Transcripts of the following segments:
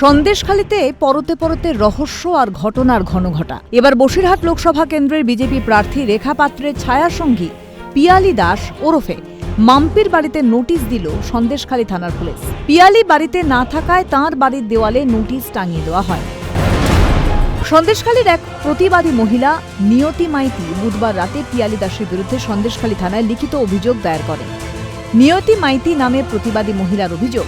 সন্দেশখালিতে পরতে পরতে রহস্য আর ঘটনার ঘনঘটা। এবার বসিরহাট লোকসভা কেন্দ্রের বিজেপি প্রার্থী রেখা পাত্রের ছায়াসঙ্গী পিয়ালি দাস ওরফে মাম্পির বাড়িতে নোটিশ দিল সন্দেশখালী থানার পুলিশ। পিয়ালি বাড়িতে না থাকায় তাঁর বাড়ির দেওয়ালে নোটিশ টাঙিয়ে দেওয়া হয়। সন্দেশখালীর এক প্রতিবাদী মহিলা নিয়তি মাইতি বুধবার রাতে পিয়ালি দাসের বিরুদ্ধে সন্দেশখালী থানায় লিখিত অভিযোগ দায়ের করেন। নিয়তি মাইতি নামে প্রতিবাদী মহিলার অভিযোগ।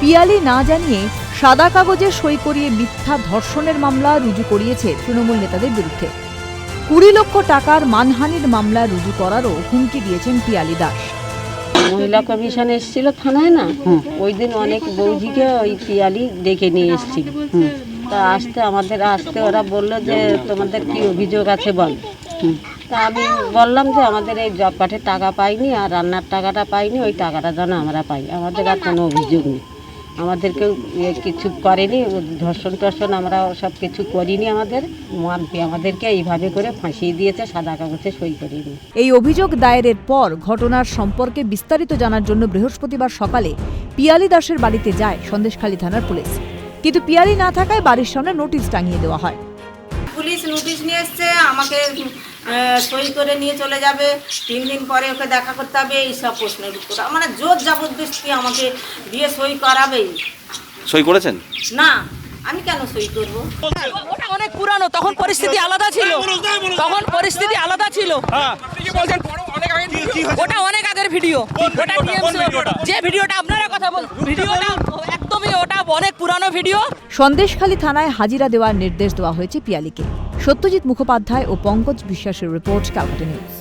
পিয়ালি না জানিয়ে সাদা কাগজে সই করিয়ে মিথ্যা ধর্ষণের মামলা রুজু করিয়েছে তৃণমূল নেতাদের বিরুদ্ধে। কুড়ি লক্ষ টাকার মানহানির মামলা রুজু করারও হুমকি দিয়েছেন পিয়ালি দাস। মহিলা কমিশন এসেছিল থানায় না? ওই দিন অনেক বৌজিকে ওই পিয়ালি ডেকে নিয়ে এসেছিল। তা আসতে আমাদের আসতে ওরা বলল যে তোমাদের কি অভিযোগ আছে বল। তা আমি বললাম যে আমাদের এই জব কার্ডের টাকা পাইনি আর রান্নার টাকাটা পাইনি ওই টাকাটা যেন আমরা পাই। আমাদের আর কোনো অভিযোগ নেই। আমাদেরকেও ইয়ে কিছু করেনি ধর্ষণ টর্ষণ আমরা সব কিছু করিনি আমাদের। মানপি আমাদেরকে এইভাবে করে ফাঁসিয়ে দিয়েছে সাদা কাগজে সই করিনি। এই অভিযোগ দায়েরের পর ঘটনার সম্পর্কে বিস্তারিত জানার জন্য বৃহস্পতিবার সকালে পিয়ালি দাসের বাড়িতে যায় সন্দেশখালী থানার পুলিশ। কিন্তু পিয়ালি না থাকায় বাড়ির সামনে নোটিশ টাঙিয়ে দেওয়া হয়। পুলিশ নোটিশ নিয়ে এসছে আমাকে সই করে নিয়ে চলে যাবে। তিন দিন পরে ওকে দেখা করতে হবে এইসব প্রশ্নের উত্তর। মানে জোর জবরদস্তি আমাকে দিয়ে সই করাবেই। সই করেছেন? না আমি কেন সই করব? ওটা অনেক পুরানো তখন পরিস্থিতি আলাদা ছিল। তখন পরিস্থিতি আলাদা ছিল। ওটা অনেক আগের ভিডিও। ওটা যে ভিডিওটা আপনারা কথা বল ভিডিওটা একদমই ওটা অনেক পুরানো ভিডিও। সন্দেশখালী থানায় হাজিরা দেওয়ার নির্দেশ দেওয়া হয়েছে পিয়ালিকে। সত্যজিৎ মুখোপাধ্যায় ও পঙ্কজ বিশ্বাসের রিপোর্ট ক্যালকাটা নিউজ।